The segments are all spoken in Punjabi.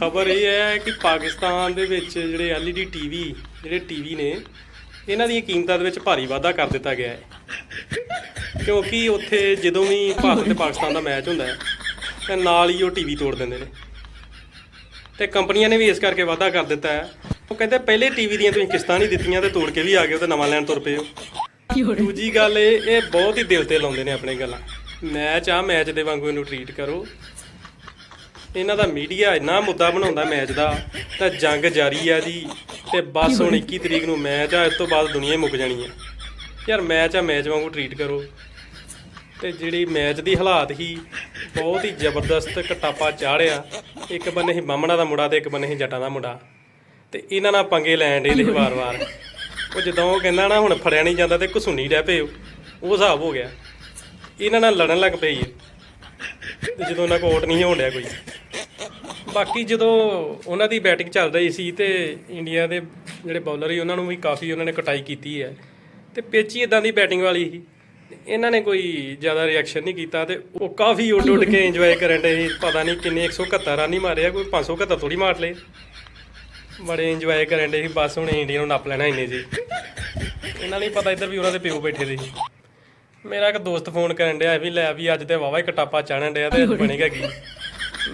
ਖਬਰ ਇਹ ਹੈ ਕਿ ਪਾਕਿਸਤਾਨ ਦੇ ਵਿੱਚ ਜਿਹੜੇ LED ਟੀਵੀ ਜਿਹੜੇ ਟੀਵੀ ਨੇ ਇਹਨਾਂ ਦੀਆਂ ਕੀਮਤਾਂ ਦੇ ਵਿੱਚ ਭਾਰੀ ਵਾਧਾ ਕਰ ਦਿੱਤਾ ਗਿਆ ਹੈ। ਕਿਉਂਕਿ ਉੱਥੇ ਜਦੋਂ ਵੀ ਭਾਰਤ ਤੇ ਪਾਕਿਸਤਾਨ ਦਾ ਮੈਚ ਹੁੰਦਾ ਹੈ ਤੇ ਨਾਲ ਹੀ ਉਹ ਟੀਵੀ ਤੋੜ ਦਿੰਦੇ ਨੇ। ਤੇ ਕੰਪਨੀਆਂ ਨੇ ਵੀ ਇਸ ਕਰਕੇ ਵਾਧਾ ਕਰ ਦਿੱਤਾ ਹੈ। ਉਹ ਕਹਿੰਦੇ ਪਹਿਲੇ ਟੀਵੀ ਦੀਆਂ ਤੁਸੀਂ ਕਿਸ਼ਤਾਂ ਨਹੀਂ ਦਿੱਤੀਆਂ ਤੇ ਤੋੜ ਕੇ ਵੀ ਆ ਗਏ ਉਹ ਤੇ ਨਵਾਂ ਲੈਣ ਤੁਰ ਪਏ ਹੋ। ਦੂਜੀ ਗੱਲ ਇਹ ਇਹ ਬਹੁਤ ਹੀ ਦਿਲ ਤੇ ਲਾਉਂਦੇ ਨੇ ਆਪਣੇ ਗੱਲਾਂ। ਮੈਚ ਆ ਮੈਚ ਦੇ ਵਾਂਗੂ ਇਹਨੂੰ ਟਰੀਟ ਕਰੋ। ਇਹਨਾਂ ਦਾ ਮੀਡੀਆ ਇੰਨਾ ਮੁੱਦਾ ਬਣਾਉਂਦਾ ਮੈਚ ਦਾ ਤਾਂ ਜੰਗ ਜਾਰੀ ਆ ਜੀ ਤੇ ਬਸ ਹੁਣ 21 ਤਰੀਕ ਨੂੰ ਮੈਚ ਆ ਇਸ ਤੋਂ ਬਾਅਦ ਦੁਨੀਆ ਹੀ ਮੁੱਕ ਜਾਣੀ ਆ। ਯਾਰ ਮੈਚ ਆ ਮੈਚ ਵਾਂਗੂ ਟਰੀਟ ਕਰੋ। ਤੇ ਜਿਹੜੀ ਮੈਚ ਦੀ ਹਾਲਾਤ ਹੀ ਬਹੁਤ ਹੀ ਜ਼ਬਰਦਸਤ ਕਟਾਪਾ ਚਾੜਿਆ ਇੱਕ ਬੰਨੇ ਹੀ ਬਾਹਮਣਾ ਦਾ ਮੁੰਡਾ ਤੇ ਇੱਕ ਬੰਨੇ ਹੀ ਜੱਟਾਂ ਦਾ ਮੁੰਡਾ। ਤੇ ਇਹਨਾਂ ਨਾਲ ਪੰਗੇ ਲੈਣ ਦੇ ਦੇ ਵਾਰ-ਵਾਰ ਉਹ ਜਦੋਂ ਉਹ ਕਹਿੰਦਾ ਨਾ ਹੁਣ ਫੜਿਆ ਨਹੀਂ ਜਾਂਦਾ ਤੇ ਘਸੁੰਨੀ ਡੈ ਪਏ ਉਹ। ਹਿਸਾਬ ਹੋ ਗਿਆ। ਇਹਨਾਂ ਨਾਲ ਲੜਨ ਲੱਗ ਪਈ ਤੇ ਜਦੋਂ ਉਹਨਾਂ ਕੋਲ ਆਊਟ ਨਹੀਂ ਹੋਣ ਡਿਆ ਕੋਈ। ਬਾਕੀ ਜਦੋਂ ਉਹਨਾਂ ਦੀ ਬੈਟਿੰਗ ਚੱਲ ਰਹੀ ਸੀ ਤੇ ਇੰਡੀਆ ਦੇ ਜਿਹੜੇ ਬੌਲਰ ਸੀ, ਉਹਨਾਂ ਨੂੰ ਵੀ ਕਾਫੀ ਉਹਨਾਂ ਨੇ ਕਟਾਈ ਕੀਤੀ ਹੈ। ਤੇ ਪਿੱਚ ਹੀ ਇਦਾਂ ਦੀ ਬੈਟਿੰਗ ਵਾਲੀ ਸੀ। ਤੇ ਇਹਨਾਂ ਨੇ ਕੋਈ ਜ਼ਿਆਦਾ ਰਿਐਕਸ਼ਨ ਨਹੀਂ ਕੀਤਾ ਤੇ ਉਹ ਕਾਫੀ ਉੱਡ ਉੱਡ ਕੇ ਇੰਜੋਏ ਕਰਨ ਦੇ ਪਤਾ ਨਹੀਂ ਕਿੰਨੇ 171 ਰਨ ਹੀ ਮਾਰਿਆ ਕੋਈ 571 ਥੋੜੀ ਮਾਰ ਲਏ। ਬੜੇ ਇੰਜੋਏ ਕਰਨ ਦੇ ਸੀ, ਬਸ ਹੁਣ ਇੰਡੀਆ ਨੂੰ ਨੱਪ ਲੈਣਾ ਇੰਨੇ ਜੀ ਇਹਨਾਂ ਨਹੀਂ ਪਤਾ ਇੱਧਰ ਵੀ ਉਹਨਾਂ ਦੇ ਪਿਓ ਬੈਠੇ ਦੇ ਸੀ। ਮੇਰਾ ਇੱਕ ਦੋਸਤ ਫੋਨ ਕਰਨ ਡਿਆ ਵੀ ਲੈ ਵੀ ਅੱਜ ਤੇ ਵਾਵਾ ਹੀ ਕਟਾਪਾ ਚਾੜਨ ਡਿਆ ਤੇ ਅੱਜ ਬਣੇਗਾ ਕੀ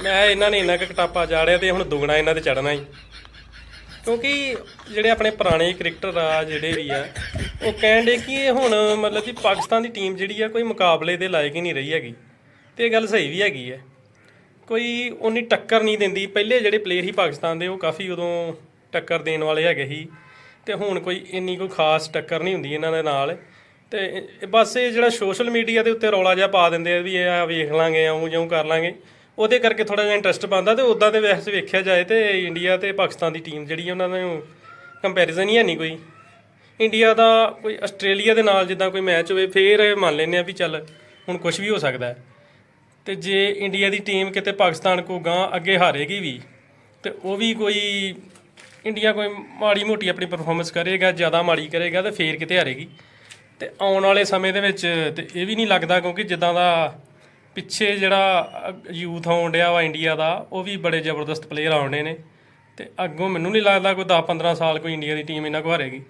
ਮੈਂ ਇਹਨਾਂ ਨੇ ਇੰਨਾ ਕੁ ਕਟਾਪਾ ਚਾੜਿਆ ਤੇ ਹੁਣ ਦੁਗਣਾ ਇਹਨਾਂ ਤੇ ਚੜਨਾ ਹੀ। ਕਿਉਂਕਿ ਜਿਹੜੇ ਆਪਣੇ ਪੁਰਾਣੇ ਕ੍ਰਿਕਟਰ ਆ, ਜਿਹੜੇ ਵੀ ਆ, ਉਹ ਕਹਿੰਦੇ ਕਿ ਇਹ ਹੁਣ ਮਤਲਬ ਕਿ ਪਾਕਿਸਤਾਨ ਦੀ ਟੀਮ ਜਿਹੜੀ ਆ, ਕੋਈ ਮੁਕਾਬਲੇ ਦੇ ਲਾਇਕ ਹੀ ਨਹੀਂ ਰਹੀ ਹੈਗੀ। ਤੇ ਇਹ ਗੱਲ ਸਹੀ ਵੀ ਹੈਗੀ ਹੈ ਕੋਈ ਉਨੀ ਟੱਕਰ ਨਹੀਂ ਦਿੰਦੀ। ਪਹਿਲੇ ਜਿਹੜੇ ਪਲੇਅਰ ਸੀ ਪਾਕਿਸਤਾਨ ਦੇ, ਉਹ ਕਾਫੀ ਉਦੋਂ ਟੱਕਰ ਦੇਣ ਵਾਲੇ ਹੈਗੇ ਸੀ। ਤੇ ਹੁਣ ਕੋਈ ਇੰਨੀ ਕੋਈ ਖਾਸ ਟੱਕਰ ਨਹੀਂ ਹੁੰਦੀ ਇਹਨਾਂ ਦੇ ਨਾਲ। ਤੇ ਬਸ ਇਹ ਜਿਹੜਾ ਸੋਸ਼ਲ ਮੀਡੀਆ ਦੇ ਉੱਤੇ ਰੌਲਾ ਜਿਹਾ ਪਾ ਦਿੰਦੇ ਆ ਵੀ ਇਹ ਵੇਖ ਲਾਂਗੇ ਆਉਂ ਜਿਉਂ ਕਰ ਲਾਂਗੇ। ਉਹਦੇ ਕਰਕੇ ਥੋੜਾ ਜਿਹਾ ਇੰਟਰਸਟ ਪਾਉਂਦਾ ਤੇ ਉਦਾਂ ਦੇ ਵੈਸੇ ਵੇਖਿਆ ਜਾਏ ਤੇ ਇੰਡੀਆ ਤੇ ਪਾਕਿਸਤਾਨ ਦੀ ਟੀਮ ਜਿਹੜੀ ਉਹਨਾਂ ਦਾ ਕੰਪੈਰੀਜ਼ਨ ਹੀ ਹੈ ਨਹੀਂ ਕੋਈ। ਇੰਡੀਆ ਦਾ ਕੋਈ ਆਸਟ੍ਰੇਲੀਆ ਦੇ ਨਾਲ ਜਿੱਦਾਂ ਕੋਈ ਮੈਚ ਹੋਵੇ, ਫੇਰ ਮੰਨ ਲੈਂਦੇ ਆ ਵੀ ਚੱਲ ਹੁਣ ਕੁਝ ਵੀ ਹੋ ਸਕਦਾ ਹੈ। ਤੇ ਜੇ ਇੰਡੀਆ ਦੀ ਟੀਮ ਕਿਤੇ ਪਾਕਿਸਤਾਨ ਕੋ ਗਾਂ ਅੱਗੇ ਹਾਰੇਗੀ ਵੀ, ਤੇ ਉਹ ਵੀ ਕੋਈ ਇੰਡੀਆ ਕੋਈ ਮਾੜੀ ਮੋਟੀ ਆਪਣੀ ਪਰਫਾਰਮੈਂਸ ਕਰੇਗਾ, ਜ਼ਿਆਦਾ ਮਾੜੀ ਕਰੇਗਾ ਤੇ ਫੇਰ ਕਿਤੇ ਹਾਰੇਗੀ। ਤੇ ਆਉਣ ਵਾਲੇ ਸਮੇਂ ਦੇ ਵਿੱਚ ਤੇ ਇਹ ਵੀ ਨਹੀਂ ਲੱਗਦਾ ਕਿਉਂਕਿ ਜਿੱਦਾਂ ਦਾ ਪਿੱਛੇ ਜਿਹੜਾ ਯੂਥ ਆਉਣ ਡਿਆ ਵਾ ਇੰਡੀਆ ਦਾ, ਉਹ ਵੀ ਬੜੇ ਜ਼ਬਰਦਸਤ ਪਲੇਅਰ ਆਉਂਦੇ ਨੇ। ਤੇ ਅੱਗੋਂ ਮੈਨੂੰ ਨਹੀਂ ਲੱਗਦਾ ਕੋਈ 10 15 ਸਾਲ ਕੋਈ ਇੰਡੀਆ ਦੀ ਟੀਮ ਇਹਨਾਂ ਕੋ ਹਾਰੇਗੀ।